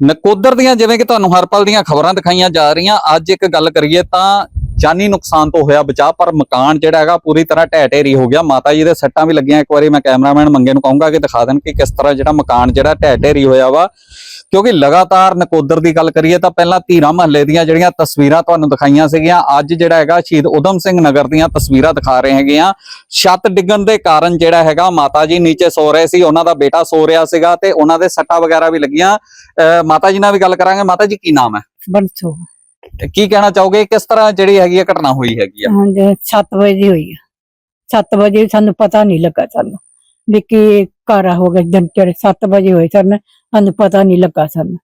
ਨਕੋਦਰ ਦੀਆਂ ਜਿਵੇਂ ਕਿ ਤੁਹਾਨੂੰ ਹਰ ਪਲ ਦੀਆਂ ਖਬਰਾਂ ਦਿਖਾਈਆਂ ਜਾ ਰਹੀਆਂ, ਅੱਜ ਇੱਕ ਗੱਲ ਕਰੀਏ ਤਾਂ ਜਾਨੀ ਨੁਕਸਾਨ ਤੋਂ ਹੋਇਆ ਬਚਾਅ, ਪਰ ਮਕਾਨ ਜਿਹੜਾ ਹੈਗਾ ਪੂਰੀ ਤਰ੍ਹਾਂ ਢਹਿ ਢੇਰੀ ਹੋ ਗਿਆ। ਮਾਤਾ ਜੀ ਦੇ ਸੱਟਾਂ ਵੀ ਲੱਗੀਆਂ। ਇੱਕ ਵਾਰੀ ਮੈਂ ਕੈਮਰਾਮੈਨ ਮੰਗੇ ਨੂੰ ਕਹੂੰਗਾ ਕਿ ਦਿਖਾ ਦੇਣ ਕਿ ਕਿਸ ਤਰ੍ਹਾਂ ਜਿਹੜਾ ਮਕਾਨ ਜਿਹੜਾ ਢਹਿ ਢੇਰੀ ਹੋਇਆ ਵਾ। ਕਿਉਂਕਿ ਲਗਾਤਾਰ ਨਕੋਦਰ ਦੀ ਗੱਲ ਕਰੀਏ ਤਾਂ ਪਹਿਲਾਂ ਧੀਰਾ ਮਹੱਲੇ ਦੀਆਂ ਜਿਹੜੀਆਂ ਤਸਵੀਰਾਂ ਤੁਹਾਨੂੰ ਦਿਖਾਈਆਂ ਸੀਗੀਆਂ, ਅੱਜ ਜਿਹੜਾ ਹੈਗਾ ਸ਼ਹੀਦ ਉਦਮ ਸਿੰਘ ਨਗਰ ਦੀਆਂ ਤਸਵੀਰਾਂ ਦਿਖਾ ਰਹੇ ਹੈਗੇ ਆ ਛੱਤ ਡਿੱਗਣ ਦੇ ਕਾਰਨ ਜਿਹੜਾ ਹੈਗਾ ਮਾਤਾ ਜੀ ਨੀਚੇ ਸੋ ਰਹੇ ਸੀ, ਉਹਨਾਂ ਦਾ ਬੇਟਾ ਸੋ ਰਿਹਾ ਸੀਗਾ ਤੇ ਉਹਨਾਂ ਦੇ ਸੱਟਾਂ ਵਗੈਰਾ ਵੀ ਲੱਗੀਆਂ। ਅਹ ਮਾਤਾ ਜੀ ਨਾਲ ਵੀ ਗੱਲ ਕਰਾਂਗੇ। ਮਾਤਾ ਜੀ, ਕੀ ਨਾਮ ਹੈ? ਬਰਸੋ ਕੀ ਕਹਿਣਾ ਚਾਹੋਗੇ? ਕਿਸ ਤਰ੍ਹਾਂ ਜਿਹੜੀ ਹੈਗੀ ਹੈ ਘਟਨਾ ਹੋਈ ਹੈਗੀ ਆ? ਹਾਂਜੀ 7 ਵਜੇ ਦੀ ਹੋਈ ਆ। 7 ਵਜੇ ਸਾਨੂੰ ਪਤਾ ਨਹੀਂ ਲੱਗਾ ਸਾਨੂੰ ਵੀ ਕੀ ਘਰ ਹੋ ਗਿਆ। ਚੜੇ 7 ਵਜੇ ਹੋਏ ਸਨ ਸਾਨੂੰ ਪਤਾ ਨਹੀਂ ਲੱਗਾ ਸਾਨੂੰ।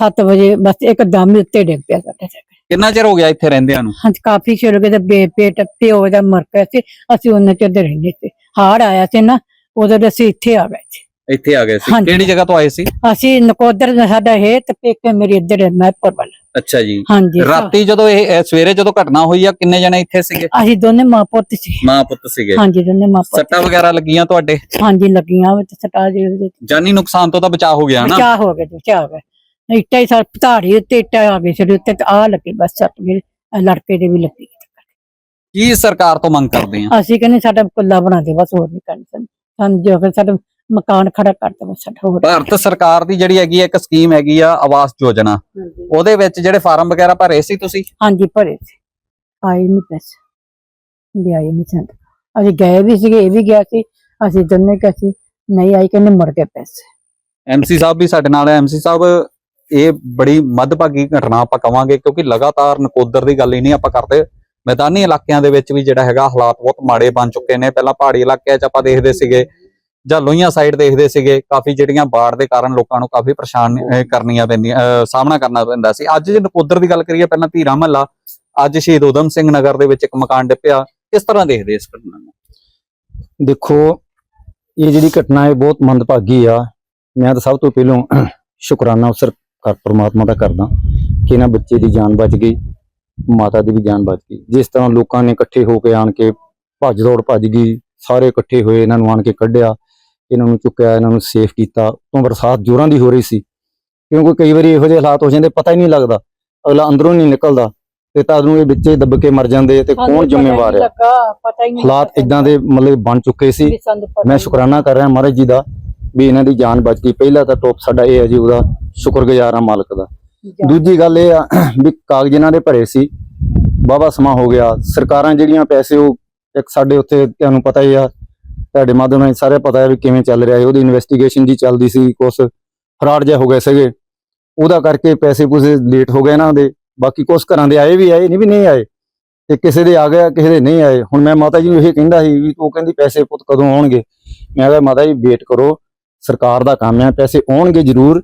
7 ਵਜੇ ਬਸ ਇੱਕਦਮ ਹੀ ਉੱਤੇ ਡਿੱਗ ਪਿਆ ਸਾਡੇ ਤੇ। ਕਿੰਨਾ ਚਿਰ ਹੋ ਗਿਆ ਇੱਥੇ ਰਹਿੰਦਿਆਂ ਨੂੰ? ਹਾਂ ਕਾਫੀ ਚਿਰ ਹੋ ਗਿਆ ਤੇ ਬੇ ਪੇਟ ਪਿਓ ਦਾ ਮਰ ਗਿਆ ਸੀ। ਅਸੀਂ ਉਹਨਾਂ ਚ ਇੱਧਰ ਰਹਿੰਦੇ ਸੀ। ਹਾੜ ਆਇਆ ਸੀ ਨਾ ਉਦੋਂ ਦੇ ਅਸੀਂ ਇੱਥੇ ਆ ਗਏ ਸੀ। ਇੱਥੇ ਆ ਗਏ ਸੀ। ਹਾਂਜੀ। ਕਿਹੜੀ ਜਗ੍ਹਾ ਤੋਂ ਆਏ ਸੀ? ਅਸੀਂ ਨਕੋਦਰ ਦਾ ਸਾਡਾ ਹੈ ਤੇ ਪੇਕੇ ਮੇਰੇ ਇੱਧਰ ਹੈ ਮਹਿਪੁਰ ਵੱਲ। ਅੱਛਾ ਜੀ। ਹਾਂਜੀ। ਰਾਤੀ ਜਦੋਂ ਇਹ ਇਹ ਸਵੇਰੇ ਜਦੋਂ ਘਟਨਾ ਹੋਈ ਆ ਕਿੰਨੇ ਜਣੇ ਇੱਥੇ ਸੀਗੇ? ਅਸੀਂ ਦੋਨੇ ਮਾਂ ਪੁੱਤ ਸੀ। ਮਾਂ ਪੁੱਤ ਸੀਗੇ। ਹਾਂਜੀ ਦੋਨੇ ਮਾਂ ਪੁੱਤ ਸੱਟਾਂ ਵਗੈਰਾ ਲੱਗੀਆਂ ਤੁਹਾਡੇ? ਹਾਂਜੀ ਲੱਗੀਆਂ ਤੇ ਸਟਾ ਉਹਦੇ ਜਾਨੀ ਨੁਕਸਾਨ ਤੋਂ ਤਾਂ ਬਚਾਅ ਹੋ ਗਿਆ ਨਾ ਬਚਾ ਹੋ ਗਿਆ ਬਚਾ ਹੋ ਗਿਆ। ਇੱਟਾ ਹੀ ਸਰ ਪਧਾੜੀ ਉੱਤੇ ਇੱਟਾਂ ਆ ਗਈ ਸੀ ਉੱਤੇ ਤੇ ਆ ਲੱਗੀ ਬਸ ਸੱਟ ਮੇਰੇ ਆਹ ਲੜਕੇ ਦੇ ਵੀ ਲੱਗੀ। ਕੀ ਸਰਕਾਰ ਤੋਂ ਮੰਗ ਕਰਦੇ ਆ? ਅਸੀਂ ਕਹਿੰਦੇ ਸਾਡਾ ਕੁੱਲਾ ਬਣਾ ਦੇ ਬਸ ਹੋਰ ਨਹੀਂ ਕਰਨੀ ਸਾਨੂੰ। ਸਾਨੂੰ ਜੋ ਕਿ ਸਾਡਾ ਮਕਾਨ ਖੜਾ ਕਰ ਦੇ ਬਸ ਸਾਡਾ ਹੋਰ ਭਾਰਤ ਸਰਕਾਰ ਦੀ ਜਿਹੜੀ ਹੈਗੀ ਇੱਕ ਸਕੀਮ ਹੈਗੀ ਆ ਆਵਾਸ ਯੋਜਨਾ। ਉਹਦੇ ਵਿੱਚ ਜਿਹੜੇ ਫਾਰਮ ਵਗੈਰਾ ਭਰੇ ਸੀ ਤੁਸੀਂ? ਹਾਂਜੀ ਭਰੇ ਸੀ। ਆਏ ਨਹੀਂ ਪੈਸੇ। ਲਿਆਏ ਨਹੀਂ ਸੰਦ ਅਸੀਂ ਗਏ ਵੀ ਸੀਗੇ ਇਹ ਵੀ ਗਿਆ ਸੀ। ਅਸੀਂ ਦੋਨੇ ਕਿਹਾ ਸੀ ਨਹੀਂ ਆਈ ਕਹਿੰਦੇ ਮੁੜ ਕੇ ਪੈਸੇ। ਐਮਸੀ ਸਾਹਿਬ ਵੀ ਸਾਡੇ ਨਾਲ ਹੈ। ਐਮਸੀ ਸਾਹਿਬ ਇਹ ਬੜੀ ਮੱਧਭਾਗੀ ਘਟਨਾ ਆਪਾਂ ਕਵਾਂਗੇ ਕਿਉਂਕਿ ਲਗਾਤਾਰ ਨਕੋਦਰ ਦੀ ਗੱਲ ਹੀ ਨਹੀਂ ਆਪਾਂ ਕਰਦੇ। ਮੈਦਾਨੀ ਇਲਾਕਿਆਂ ਦੇ ਵਿੱਚ ਵੀ ਜਿਹੜਾ ਹੈਗਾ ਹਾਲਾਤ ਬਹੁਤ ਮਾੜੇ ਬਣ ਚੁੱਕੇ ਨੇ। ਪਹਿਲਾਂ ਪਹਾੜੀ ਇਲਾਕਿਆਂ 'ਚ ਆਪਾਂ ਦੇਖਦੇ ਸੀਗੇ। ਜਾਂ ਲੋਹੀਆਂ ਸਾਈਡ ਦੇਖਦੇ ਸੀਗੇ ਕਾਫੀ ਜਿਹੜੀਆਂ ਬਾੜ ਦੇ ਕਾਰਨ ਲੋਕਾਂ ਨੂੰ ਕਾਫੀ ਪਰੇਸ਼ਾਨ ਕਰਨੀਆਂ ਪੈਂਦੀਆਂ ਸਾਹਮਣਾ ਕਰਨਾ ਪੈਂਦਾ ਸੀ। ਅੱਜ ਜੇ ਨਕੋਦਰ ਦੀ ਗੱਲ ਕਰੀਏ ਪਹਿਲਾਂ ਧੀਰਾ ਮਹੱਲਾ ਅੱਜ ਸ਼ਹੀਦ ਉਦਮ ਸਿੰਘ ਨਗਰ ਦੇ ਵਿੱਚ ਇੱਕ ਮਕਾਨ ਡਿੱਪਿਆ। ਕਿਸ ਤਰ੍ਹਾਂ ਦੇਖਦੇ ਇਸ ਘਟਨਾ ਨੂੰ? ਦੇਖੋ ਇਹ ਜਿਹੜੀ ਘਟਨਾ ਹੈ ਬਹੁਤ ਮੰਦਭਾਗੀ ਆ। ਮੈਂ ਤਾਂ ਸਭ ਤੋਂ ਪਹਿਲਾਂ ਸ਼ੁਕਰਾਨਾ ਅਵਸਰ ਕਰ ਪ੍ਰਮਾਤਮਾ ਦਾ ਕਰਦਾ ਕਿ ਇਹਨਾਂ ਬੱਚੇ ਦੀ ਜਾਨ ਬਚ ਗਈ ਮਾਤਾ ਦੀ ਵੀ ਜਾਨ ਬਚ ਗਈ। ਜਿਸ ਤਰ੍ਹਾਂ ਲੋਕਾਂ ਨੇ ਇਕੱਠੇ ਹੋ ਕੇ ਆਣ ਕੇ ਭੱਜ ਦੌੜ ਭੱਜ ਗਈ ਸਾਰੇ ਇਕੱਠੇ ਹੋਏ ਇਹਨਾਂ ਨੂੰ ਆਣ ਕੇ ਕੱਢਿਆ। ਇਹਨਾਂ ਨੂੰ ਚੁੱਕਿਆ ਇਹਨਾਂ ਨੂੰ ਸੇਫ ਕੀਤਾ ਉਤੋਂ ਬਰਸਾਤ ਜ਼ੋਰਾਂ ਦੀ ਹੋ ਰਹੀ ਸੀ। ਕਿਉਂਕਿ ਕਈ ਵਾਰੀ ਇਹੋ ਜਿਹੇ ਹਾਲਾਤ ਹੋ ਜਾਂਦੇ ਪਤਾ ਹੀ ਨਹੀਂ ਲੱਗਦਾ। ਅਗਲਾ ਅੰਦਰੋਂ ਨਹੀਂ ਨਿਕਲਦਾ ਤੇ ਤਦ ਨੂੰ ਇਹ ਵਿੱਚੇ ਦੱਬ ਕੇ ਮਰ ਜਾਂਦੇ ਤੇ ਕੌਣ ਜ਼ਿੰਮੇਵਾਰ ਹੈ ਹਾਲਾਤ ਇਦਾਂ ਦੇ ਮਤਲਬ ਬਣ ਚੁੱਕੇ ਸੀ। ਮੈਂ ਸ਼ੁਕਰਾਨਾ ਕਰ ਰਿਹਾ ਮਹਾਰਾਜ ਜੀ ਦਾ ਵੀ ਇਹਨਾਂ ਦੀ ਜਾਨ ਬਚ ਗਈ। ਪਹਿਲਾ ਤਾਂ ਟੋਪ ਸਾਡਾ ਇਹ ਹੈ ਜੀ ਉਹਦਾ ਸ਼ੁਕਰਗੁਜ਼ਾਰ ਆ ਮਾਲਕ ਦਾ। ਦੂਜੀ ਗੱਲ ਇਹ ਆ ਵੀ ਕਾਗਜ਼ ਇਹਨਾਂ ਦੇ ਭਰੇ ਸੀ। ਬਾਬਾ ਸਮਾਂ ਹੋ ਗਿਆ। ਸਰਕਾਰਾਂ ਜਿਹੜੀਆਂ ਪੈਸੇ ਉਹ ਇੱਕ ਸਾਡੇ ਉੱਥੇ ਤੁਹਾਨੂੰ ਪਤਾ ਹੀ ਆ ਤੁਹਾਡੇ ਮਾਧਿਅਮ ਨਾਲ ਸਾਰੇ ਪਤਾ ਹੈ ਵੀ ਕਿਵੇਂ ਚੱਲ ਰਿਹਾ ਹੈ। ਉਹਦੀ ਇਨਵੈਸਟੀਗੇਸ਼ਨ ਜੀ ਚੱਲਦੀ ਸੀ, ਕੁਛ ਫਰਾਡ ਜਿਹਾ ਹੋ ਗਏ ਸੀਗੇ। ਉਹਦਾ ਕਰਕੇ ਪੈਸੇ ਪੂਸੇ ਲੇਟ ਹੋ ਗਏ ਇਹਨਾਂ ਦੇ। ਬਾਕੀ ਕੁਛ ਘਰਾਂ ਦੇ ਆਏ ਵੀ ਆਏ, ਨਹੀਂ ਵੀ ਨਹੀਂ ਆਏ। ਤੇ ਕਿਸੇ ਦੇ ਆ ਗਿਆ, ਕਿਸੇ ਦੇ ਨਹੀਂ ਆਏ। ਹੁਣ ਮੈਂ ਮਾਤਾ ਜੀ ਨੂੰ ਇਹ ਕਹਿੰਦਾ ਸੀ ਵੀ ਉਹ ਕਹਿੰਦੀ ਪੈਸੇ ਪੁੱਤ ਕਦੋਂ ਆਉਣਗੇ? ਮੈਂ ਕਿਹਾ ਮਾਤਾ ਜੀ ਵੇਟ ਕਰੋ। ਸਰਕਾਰ ਦਾ ਕੰਮ ਹੈ, ਪੈਸੇ ਆਉਣਗੇ ਜ਼ਰੂਰ।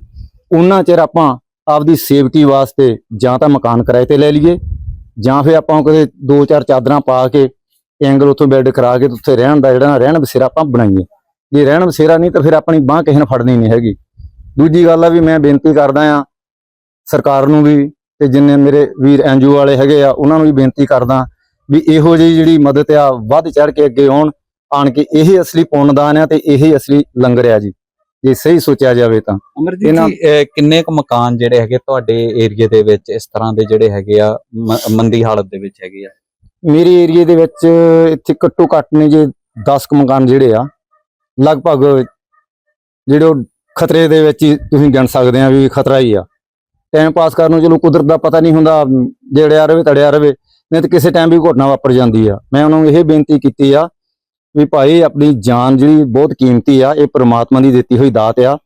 ਉਹਨਾਂ ਚਿਰ ਆਪਾਂ ਆਪਦੀ ਸੇਫਟੀ ਵਾਸਤੇ ਜਾਂ ਤਾਂ ਮਕਾਨ ਕਿਰਾਏ ਤੇ ਲੈ ਲਈਏ, ਜਾਂ ਫਿਰ ਆਪਾਂ ਕਦੇ ਦੋ ਚਾਰ ਚਾਦਰਾਂ ਪਾ ਕੇ ਐਂਗਲ ਉੱਥੋਂ ਬੈੱਡ ਕਰਾ ਕੇ ਉੱਥੇ ਰਹਿਣ ਦਾ ਜਿਹੜਾ ਰਹਿਣ ਬਸੇਰਾ ਆਪਾਂ ਬਣਾਈਏ। ਜੇ ਰਹਿਣ ਬਸੇਰਾ ਨਹੀਂ ਤਾਂ ਫਿਰ ਆਪਣੀ ਬਾਹ ਕਿਸੇ ਨੇ ਫੜਨੀ ਨਹੀਂ ਹੈਗੀ। ਦੂਜੀ ਗੱਲ ਆ ਵੀ ਮੈਂ ਬੇਨਤੀ ਕਰਦਾ ਆ ਸਰਕਾਰ ਨੂੰ ਵੀ ਤੇ ਜਿੰਨੇ ਮੇਰੇ ਵੀਰ ਐਨਜੀਓ ਵਾਲੇ ਹੈਗੇ ਆ ਉਹਨਾਂ ਨੂੰ ਵੀ ਬੇਨਤੀ ਕਰਦਾ ਵੀ ਇਹੋ ਜਿਹੀ ਜਿਹੜੀ ਮਦਦ ਆ ਵੱਧ ਚੜ ਕੇ ਅੱਗੇ ਆਉਣ ਆਣ ਕੇ ਇਹ ਅਸਲੀ ਪੁੰਨਦਾਨ ਆ ਤੇ ਇਹ ਅਸਲੀ ਲੰਗਰ ਆ ਜੀ। ਜੇ ਸਹੀ ਸੋਚਿਆ ਜਾਵੇ ਤਾਂ। ਅਮਰਜੀਤ ਇਹਨਾਂ- ਜੀ ਕਿੰਨੇ ਕੁ ਮਕਾਨ ਜਿਹੜੇ ਹੈਗੇ ਤੁਹਾਡੇ ਏਰੀਏ ਦੇ ਵਿੱਚ ਇਸ ਤਰ੍ਹਾਂ ਦੇ ਜਿਹੜੇ ਹੈਗੇ ਆ ਮੰਦੀ ਹਾਲਤ ਦੇ ਵਿੱਚ ਹੈਗੇ ਆ? ਮੇਰੇ ਏਰੀਏ ਦੇ ਵਿੱਚ ਇੱਥੇ ਘੱਟੋ ਘੱਟ ਨੇ ਜੇ 10 ਕੁ ਮਕਾਨ ਜਿਹੜੇ ਆ, ਲਗਭਗ ਜਿਹੜੇ ਉਹ ਖਤਰੇ ਦੇ ਵਿੱਚ ਹੀ ਤੁਸੀਂ ਗਿਣ ਸਕਦੇ ਆ ਵੀ ਖਤਰਾ ਹੀ ਆ। ਟਾਈਮ ਪਾਸ ਕਰਨ ਨੂੰ ਚਲੋ ਕੁਦਰਤ ਦਾ ਪਤਾ ਨਹੀਂ ਹੁੰਦਾ ਜਿਹੜਿਆ ਰਵੇ ਤੜਿਆ ਰਵੇ, ਨਹੀਂ ਤਾਂ ਕਿਸੇ ਟਾਈਮ ਵੀ ਘਟਨਾ ਵਾਪਰ ਜਾਂਦੀ ਆ। ਮੈਂ ਉਹਨਾਂ ਨੂੰ ਇਹ ਬੇਨਤੀ ਕੀਤੀ ਆ ਵੀ ਭਾਈ ਆਪਣੀ ਜਾਨ ਜਿਹੜੀ ਬਹੁਤ ਕੀਮਤੀ ਆ, ਇਹ ਪ੍ਰਮਾਤਮਾ ਦੀ ਦਿੱਤੀ ਹੋਈ ਦਾਤ ਆ।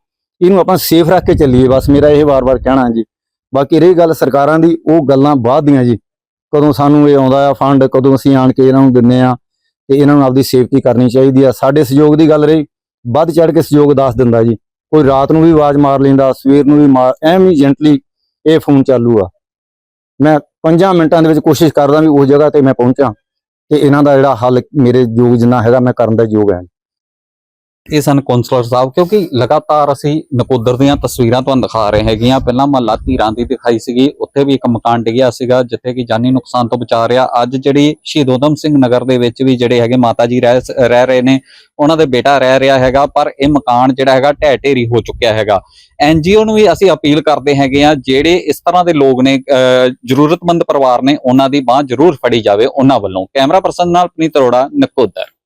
ਇਹਨੂੰ ਆਪਾਂ ਸੇਫ ਰੱਖ ਕੇ ਚੱਲੀਏ, ਬਸ ਮੇਰਾ ਇਹ ਵਾਰ-ਵਾਰ ਕਹਿਣਾ ਜੀ। ਬਾਕੀ ਰਹੀ ਗੱਲ ਸਰਕਾਰਾਂ ਦੀ, ਉਹ ਗੱਲਾਂ ਬਾਅਦ ਦੀਆਂ ਜੀ। ਕਦੋਂ ਸਾਨੂੰ ਇਹ ਆਉਂਦਾ ਆ ਫੰਡ ਕਦੋਂ ਅਸੀਂ ਆਣ ਕੇ ਇਹਨਾਂ ਨੂੰ ਦਿੰਨੇ ਆ ਤੇ ਇਹਨਾਂ ਨੂੰ ਆਪਦੀ ਸੇਫਟੀ ਕਰਨੀ ਚਾਹੀਦੀ ਆ। ਸਾਡੇ ਸਹਿਯੋਗ ਦੀ ਗੱਲ ਰਹੀ, ਵੱਧ ਚੜ ਕੇ ਸਹਿਯੋਗ ਦੱਸ ਦਿੰਦਾ ਜੀ। ਕੋਈ ਰਾਤ ਨੂੰ ਵੀ ਆਵਾਜ਼ ਮਾਰ ਲੈਂਦਾ, ਸਵੇਰ ਨੂੰ ਵੀ ਮਾਰ, ਐਵੇਂ ਜੈਂਟਲੀ ਇਹ ਫੋਨ ਚਾਲੂ ਆ। ਮੈਂ 5 ਮਿੰਟਾਂ ਦੇ ਵਿੱਚ ਕੋਸ਼ਿਸ਼ ਕਰਦਾ ਵੀ ਉਸ ਜਗ੍ਹਾ ਤੇ ਮੈਂ ਪਹੁੰਚਾਂ ਤੇ ਇਹਨਾਂ ਦਾ ਜਿਹੜਾ ਹੱਲ ਮੇਰੇ ਯੋਗ ਜਿੰਨਾ ਹੈਗਾ ਮੈਂ ਕਰਨ ਦਾ ਯੋਗ ਹੈ ਇਹ ਸਨ ਕੌਂਸਲਰ ਸਾਹਿਬ, ਕਿਉਂਕਿ ਲਗਾਤਾਰ ਅਸੀਂ ਨਕੋਦਰ ਦੀਆਂ ਤਸਵੀਰਾਂ ਤੁਹਾਨੂੰ ਦਿਖਾ ਰਹੇ ਹੈਗੀਆਂ। ਪਹਿਲਾਂ ਮਹੱਲਾ ਧੀਰਾਂ ਦੀ ਦਿਖਾਈ ਸੀਗੀ, ਉੱਥੇ ਵੀ ਇੱਕ ਮਕਾਨ ਡਿੱਗਿਆ ਸੀਗਾ, ਜਿੱਥੇ ਕਿ ਜਾਨੀ ਨੁਕਸਾਨ ਤੋਂ ਬਚਾ ਰਿਹਾ। ਅੱਜ ਜਿਹੜੀ ਸ਼ਹੀਦ ਊਧਮ ਸਿੰਘ ਨਗਰ ਦੇ ਵਿੱਚ ਵੀ ਜਿਹੜੇ ਹੈਗੇ ਮਾਤਾ ਜੀ ਰਹਿ ਰਹਿ ਰਹੇ ਨੇ, ਉਹਨਾਂ ਦੇ ਬੇਟਾ ਰਹਿ ਰਿਹਾ ਹੈਗਾ, ਪਰ ਇਹ ਮਕਾਨ ਜਿਹੜਾ ਹੈਗਾ ਢਹਿ ਢੇਰੀ ਹੋ ਚੁੱਕਿਆ ਹੈਗਾ। ਐਨਜੀਓ ਨੂੰ ਵੀ ਅਸੀਂ ਅਪੀਲ ਕਰਦੇ ਹੈਗੇ ਆ ਜਿਹੜੇ ਇਸ ਤਰ੍ਹਾਂ ਦੇ ਲੋਕ ਨੇ ਜ਼ਰੂਰਤਮੰਦ ਪਰਿਵਾਰ ਨੇ, ਉਹਨਾਂ ਦੀ ਬਾਹ ਜ਼ਰੂਰ ਫੜੀ ਜਾਵੇ ਉਹਨਾਂ ਵੱਲੋਂ। ਕੈਮਰਾ ਪਰਸਨ ਨਾਲ ਪਨੀਤ ਅਰੋੜਾ, ਨਕੋਦਰ।